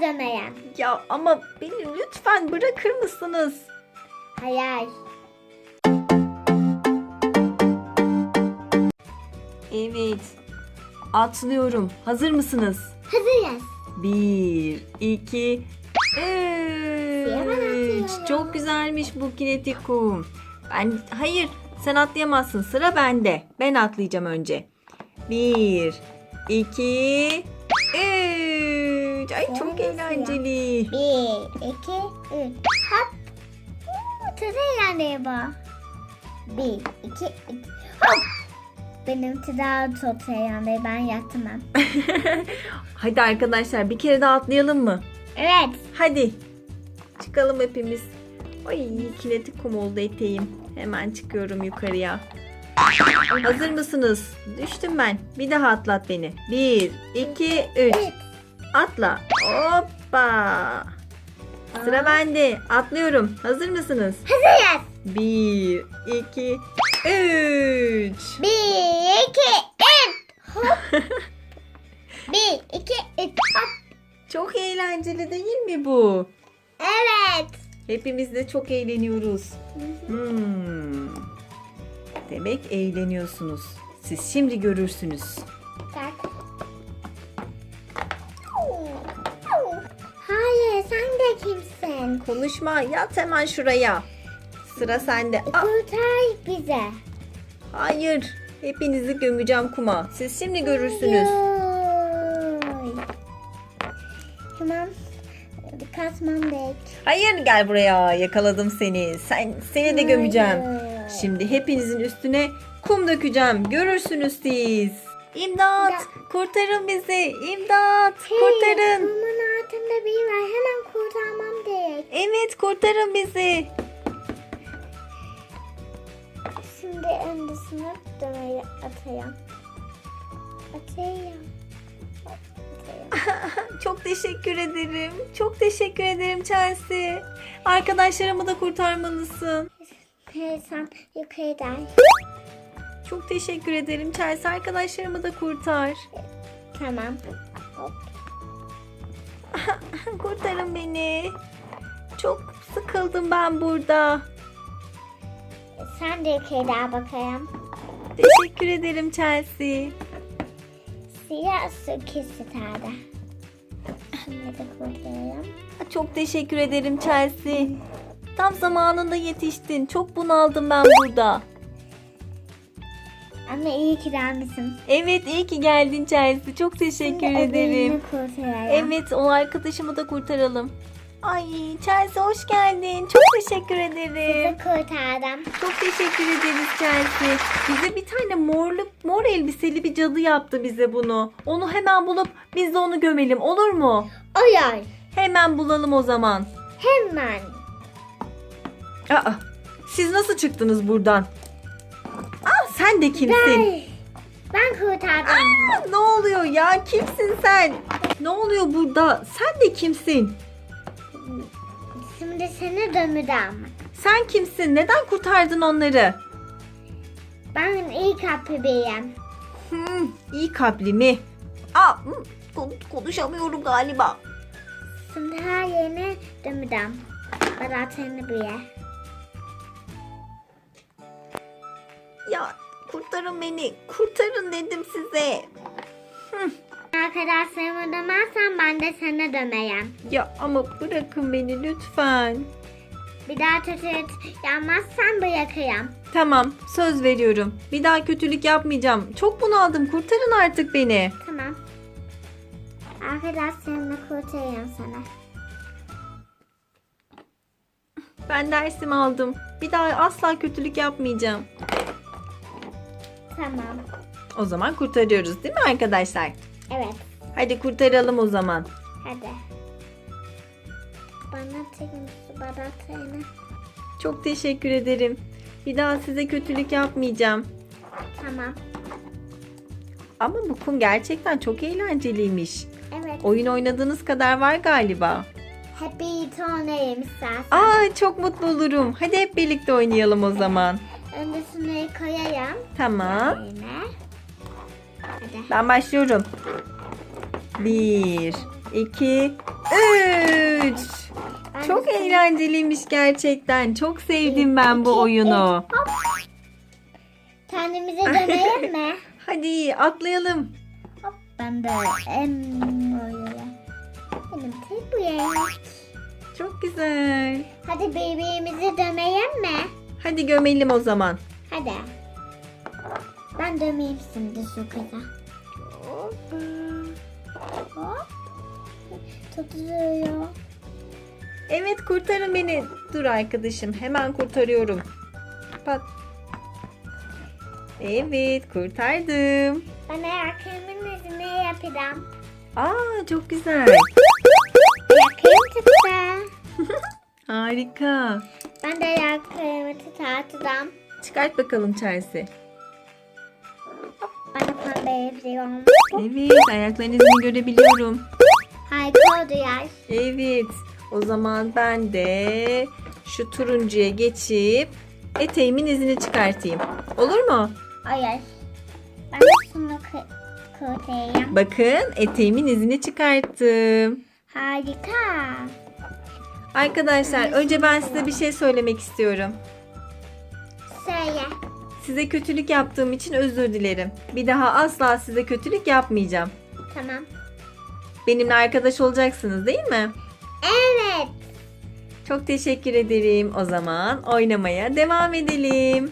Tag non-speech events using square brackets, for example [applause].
sana dömeyen. Ya ama beni lütfen bırakır mısınız? Hayal. Evet. Atlıyorum. Hazır mısınız? Hazırız. Bir, iki, üç. Çok güzelmiş bu kinetik kum. Ben, hayır sen atlayamazsın. Sıra bende. Ben atlayacağım önce. Bir, iki, üç. Ay çok eğlenceli. Bir, iki, üç. Hop. Çok eğlenceli bu. Bir, iki, üç. Hop. Benimki daha çok eğlenceli. Ben yatamam. [laughs] Hadi arkadaşlar bir kere daha atlayalım mı? Evet. Hadi. Çıkalım hepimiz. Ay kinetik kum oldu eteğim. Hemen çıkıyorum yukarıya. Hazır mısınız? Düştüm ben. Bir daha atlat beni. Bir, iki, üç. Atla. Hoppa. Sıra bende. Atlıyorum. Hazır mısınız? Hazırız. Bir, iki, üç. Bir, iki, üç. Hop. [laughs] Bir, iki, üç. Hop. Çok eğlenceli değil mi bu? Evet. Hepimiz de çok eğleniyoruz. Hmm. Demek eğleniyorsunuz. Siz şimdi görürsünüz. Bak. Kimsin? Konuşma yat hemen şuraya. Sıra sende. Aa, Kurtar bize. hayır. Hepinizi gömeceğim kuma. Siz şimdi görürsünüz. Yoy. Tamam. Kaçmam gerek. Hayır gel buraya. Yakaladım seni. Sen seni de gömeceğim. Hayır. Şimdi hepinizin üstüne kum dökeceğim. Görürsünüz siz. İmdat! Ya. Kurtarın bizi. İmdat! Hey, Kurtarın. Kumun altında biri var. Hemen kurtarmam gerek. Evet, kurtarın bizi. Şimdi öndesine döneyi atayım. Atayım. [laughs] Çok teşekkür ederim. Çok teşekkür ederim Chelsea. Arkadaşlarımı da kurtarmalısın. Sen yukarıdan. Çok teşekkür ederim Chelsea. Arkadaşlarımı da kurtar. Tamam. Hop. [laughs] Kurtarın beni. Çok sıkıldım ben burada. Sen de yukarıdan bakayım. Teşekkür ederim Chelsea. Siyah su kesiterde. Şimdi de kurtarayım. Çok teşekkür ederim Chelsea. Tam zamanında yetiştin. Çok bunaldım ben burada. Ama iyi ki gelmişsin. Evet iyi ki geldin Chelsea. Çok teşekkür Şimdi ederim. Evet o arkadaşımı da kurtaralım. Ay Chelsea hoş geldin. Çok teşekkür ederim. Sizi kurtardım. Çok teşekkür ederiz Chelsea. Bize bir tane morlu, mor elbiseli bir cadı yaptı bize bunu. Onu hemen bulup biz de onu gömelim olur mu? Oy oy. Hemen bulalım o zaman. Hemen. Aa, siz nasıl çıktınız buradan? Sen de kimsin? Ben, ben kurtardım. Aa, ne oluyor ya? Kimsin sen? Ne oluyor burada? Sen de kimsin? Şimdi seni döneceğim. Sen kimsin? Neden kurtardın onları? Ben iyi kalpli biriyim. Hmm, iyi kalpli mi? Aa, hmm, kon- konuşamıyorum galiba. Şimdi her yerine döneceğim. Bana seni bir yer. Kurtarın beni. Kurtarın dedim size. Arkadaşlarıma dönersen ben de sana döneyim. Ya ama bırakın beni lütfen. Bir daha kötü yapmazsan bırakırım. Tamam söz veriyorum. Bir daha kötülük yapmayacağım. Çok bunaldım. Kurtarın artık beni. Tamam. Arkadaşlarımla kurtarayım sana. Ben dersimi aldım. Bir daha asla kötülük yapmayacağım. Tamam. O zaman kurtarıyoruz değil mi arkadaşlar? Evet. Hadi kurtaralım o zaman. Hadi. Bana çekin su baratayını. Çok teşekkür ederim. Bir daha size kötülük yapmayacağım. Tamam. Ama bu kum gerçekten çok eğlenceliymiş. Evet. Oyun oynadığınız kadar var galiba. Hep birlikte oynayalım istersen. Aa çok mutlu olurum. Hadi hep birlikte oynayalım o zaman. Öncesine koyayım. Tamam. Hadi. Ben başlıyorum. Bir, 2, 3. Ben Çok eğlenceliymiş gerçekten. Çok sevdim ben bu oyunu. Kendimize dönelim mi? [laughs] Hadi atlayalım. Hop. Ben de en böyle. Benim tek bu renk. Çok güzel. Hadi bebeğimizi dönelim mi? Hadi gömelim o zaman. Hadi. Ben döneyim şimdi su kıza. Hop. Tutuyor. Evet kurtarın beni. Dur arkadaşım hemen kurtarıyorum. Bak. Evet kurtardım. Ben ayaklarımın izini yapacağım. Aa çok güzel. Ayaklarım tuttu. [laughs] Harika. Ben de ayaklarımı tutartacağım. Çıkart bakalım Chelsea. Ben de pembe yapıyorum. Evet ayaklarınızı görebiliyorum. Harika oldu ya. Evet. O zaman ben de şu turuncuya geçip eteğimin izini çıkartayım. Olur mu? Hayır. Ben şunu kı- kurtarayım. Bakın eteğimin izini çıkarttım. Harika. Arkadaşlar önce ben size bir şey söylemek istiyorum. Söyle. Size kötülük yaptığım için özür dilerim. Bir daha asla size kötülük yapmayacağım. Tamam. Benimle arkadaş olacaksınız değil mi? Evet. Çok teşekkür ederim. O zaman oynamaya devam edelim.